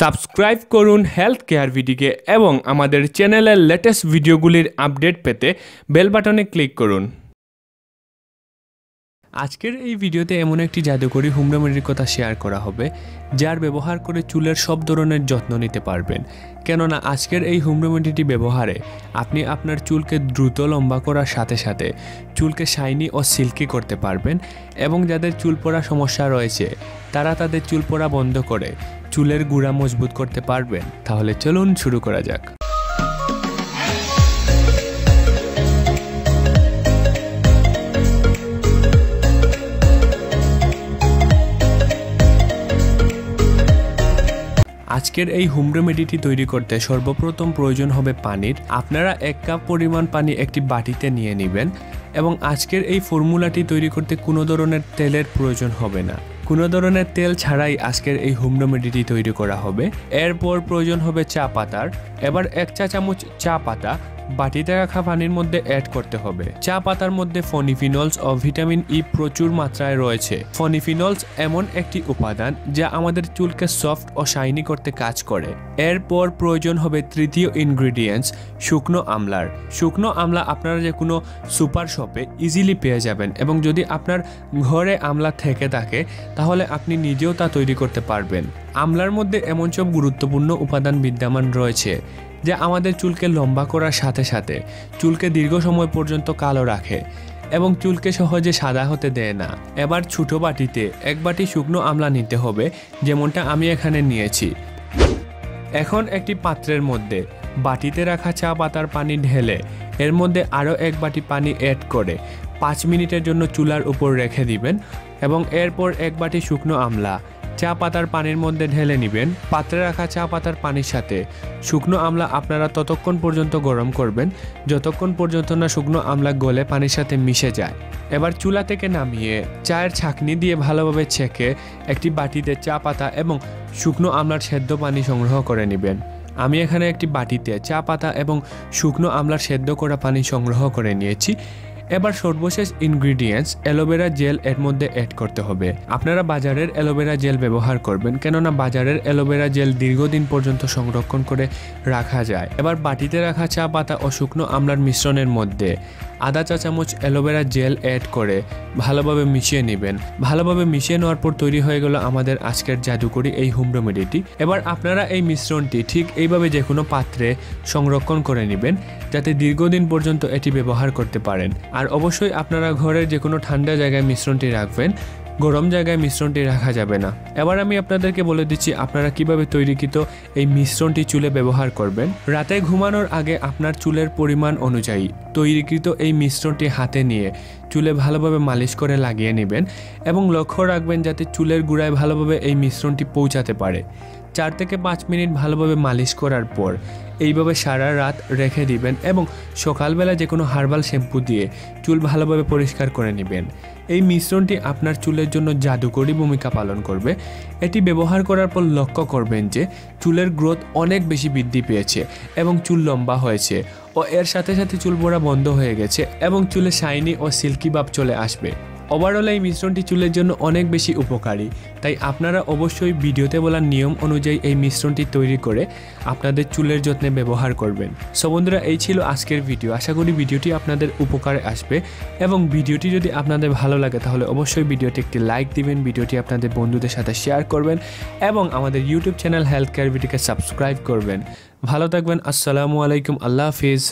Subscribe করুন health care ভিডিকে এবং আমাদের চ্যানেলের লেটেস্ট ভিডিওগুলির আপডেট পেতে বেল বাটনে ক্লিক করুন। আজকের এই ভিডিওতে এমন একটি জাদুকরি হোম কথা শেয়ার করা হবে, যার ব্যবহার করে চুলের সব ধরনের যত্ন নিতে পারবেন। কেননা আজকের এই হোম রেমেডিটি ব্যবহারে আপনি আপনার চুলকে দ্রুত লম্বা করার সাথে সাথে চুলকে শাইনি ও সিল্কি করতে পারবেন এবং যাদের চুল পড়া সমস্যা রয়েছে, তারা তাদের চুল পড়া বন্ধ করে চুলের গুঁড়া মজবুত করতে পারবেন তাহলে চলুন শুরু করা যাক। আজকের এই হোম রেমেডিটি তৈরি করতে সর্বপ্রথম প্রয়োজন হবে পানির। আপনারা এক কাপ পরিমাণ পানি একটি বাটিতে নিয়ে নেবেন এবং আজকের এই ফর্মুলাটি তৈরি করতে কোনো ধরনের তেলের প্রয়োজন হবে না। কোনো ধরনের তেল ছাড়াই আজকের এই হোম তৈরি করা হবে। এরপর প্রয়োজন হবে চা পাতার। এবার এক চা চামচ চা পাতা বাটিতে রাখা পানির মধ্যে অ্যাড করতে হবে। চা পাতার মধ্যে ফনিফিনলস ও ভিটামিন ই প্রচুর মাত্রায় রয়েছে। ফনিফিনলস এমন একটি উপাদান যা আমাদের চুলকে সফট ও শাইনি করতে কাজ করে। এরপর প্রয়োজন হবে তৃতীয় ইনগ্রিডিয়েন্টস শুকনো আমলার। শুকনো আমলা আপনারা যে কোনো সুপার শপে ইজিলি পেয়ে যাবেন এবং যদি আপনার ঘরে আমলা থেকে থাকে, তাহলে আপনি নিজেও তা তৈরি করতে পারবেন। আমলার মধ্যে এমন সব গুরুত্বপূর্ণ উপাদান বিদ্যমান রয়েছে। যা আমাদের চুলকে লম্বা করার সাথে সাথে চুলকে দীর্ঘ সময় পর্যন্ত কালো রাখে এবং চুলকে সহজে সাদা হতে দেয় না। এবার ছোটো বাটিতে এক বাটি শুকনো আমলা নিতে হবে, যেমনটা আমি এখানে নিয়েছি। এখন একটি পাত্রের মধ্যে বাটিতে রাখা চা পাতার পানি ঢেলে এর মধ্যে আরও এক বাটি পানি অ্যাড করে পাঁচ মিনিটের জন্য চুলার উপর রেখে দিবেন এবং এরপর এক বাটি শুকনো আমলা। চা পাতার পানির মধ্যে ঢেলে নেবেন। পাত্রে রাখা চা পাতার পানির সাথে। শুকনো আমলা আপনারা ততক্ষণ পর্যন্ত গরম করবেন, যতক্ষণ পর্যন্ত না শুকনো আমলা গলে পানির সাথে মিশে যায়। এবার চুলা থেকে নামিয়ে চায়ের ছাকনি দিয়ে ভালোভাবে ছেঁকে একটি বাটিতে চা পাতা এবং শুকনো আমলার সেদ্ধ পানি সংগ্রহ করে নেবেন। আমি এখানে একটি বাটিতে চা পাতা এবং শুকনো আমলার সেদ্ধ করা পানি সংগ্রহ করে নিয়েছি। এবার সর্বশেষ ইনগ্রিডিয়েন্টস অ্যালোভেরা জেল এর মধ্যে অ্যাড করতে হবে। আপনারা বাজারের অ্যালোভেরা জেল ব্যবহার করবেন, কেননা বাজারের অ্যালোভেরা জেল দীর্ঘদিন পর্যন্ত সংরক্ষণ করে রাখা যায়। এবার বাটিতে রাখা চা পাতা ও শুকনো আমলার মিশ্রণের মধ্যে আধা চা চামচ অ্যালোভেরা জেল অ্যাড করে ভালোভাবে মিশিয়ে নেবেন। ভালোভাবে মিশিয়ে নেওয়ার পর তৈরি হয়ে গেল আমাদের আজকের জাদুকরি, এই হোম রেমেডিটি এবার আপনারা এই মিশ্রণটি ঠিক এইভাবে যে কোনো পাত্রে সংরক্ষণ করে নেবেন, যাতে দীর্ঘদিন পর্যন্ত এটি ব্যবহার করতে পারেন। আর অবশ্যই আপনারা ঘরের যে কোনো ঠান্ডা জায়গায় মিশ্রণটি রাখবেন, গরম জায়গায় মিশ্রণটি রাখা যাবে না। এবার আমি আপনাদেরকে বলে দিচ্ছি আপনারা কীভাবে তৈরিকৃত এই মিশ্রণটি চুলে ব্যবহার করবেন। রাতে ঘুমানোর আগে আপনার চুলের পরিমাণ অনুযায়ী তৈরিকৃত এই মিশ্রণটি হাতে নিয়ে চুলে ভালোভাবে মালিশ করে লাগিয়ে নেবেন এবং লক্ষ্য রাখবেন যাতে চুলের গুঁড়ায় ভালোভাবে এই মিশ্রণটি পৌঁছাতে পারে। চার থেকে পাঁচ মিনিট ভালোভাবে মালিশ করার পর এইভাবে সারা রাত রেখে দিবেন এবং সকালবেলা যে কোনো হার্বাল শ্যাম্পু দিয়ে চুল ভালোভাবে পরিষ্কার করে নেবেন। এই মিশ্রণটি আপনার চুলের জন্য জাদুকরী ভূমিকা পালন করবে। এটি ব্যবহার করার পর লক্ষ্য করবেন যে চুলের গ্রোথ অনেক বেশি বৃদ্ধি পেয়েছে এবং চুল লম্বা হয়েছে ও এর সাথে সাথে চুল পড়া বন্ধ হয়ে গেছে এবং চুলে শাইনি ও সিল্কি ভাব চলে আসবে। ওভারঅল এই মিশ্রণটি চুলের জন্য অনেক বেশি উপকারী। তাই আপনারা অবশ্যই ভিডিওতে বলা নিয়ম অনুযায়ী এই মিশ্রণটি তৈরি করে আপনাদের চুলের যত্নে ব্যবহার করবেন। সো বন্ধুরা, এই ছিল আজকের ভিডিও। আশা করি ভিডিওটি আপনাদের উপকারে আসবে এবং ভিডিওটি যদি আপনাদের ভালো লাগে, তাহলে অবশ্যই ভিডিওটি একটি লাইক দিবেন, ভিডিওটি আপনাদের বন্ধুদের সাথে শেয়ার করবেন এবং আমাদের ইউটিউব চ্যানেল হেলথ কেয়ার ভিডিওকে সাবস্ক্রাইব করবেন। ভালো থাকবেন, আসসালামু আলাইকুম, আল্লাহ হাফিজ।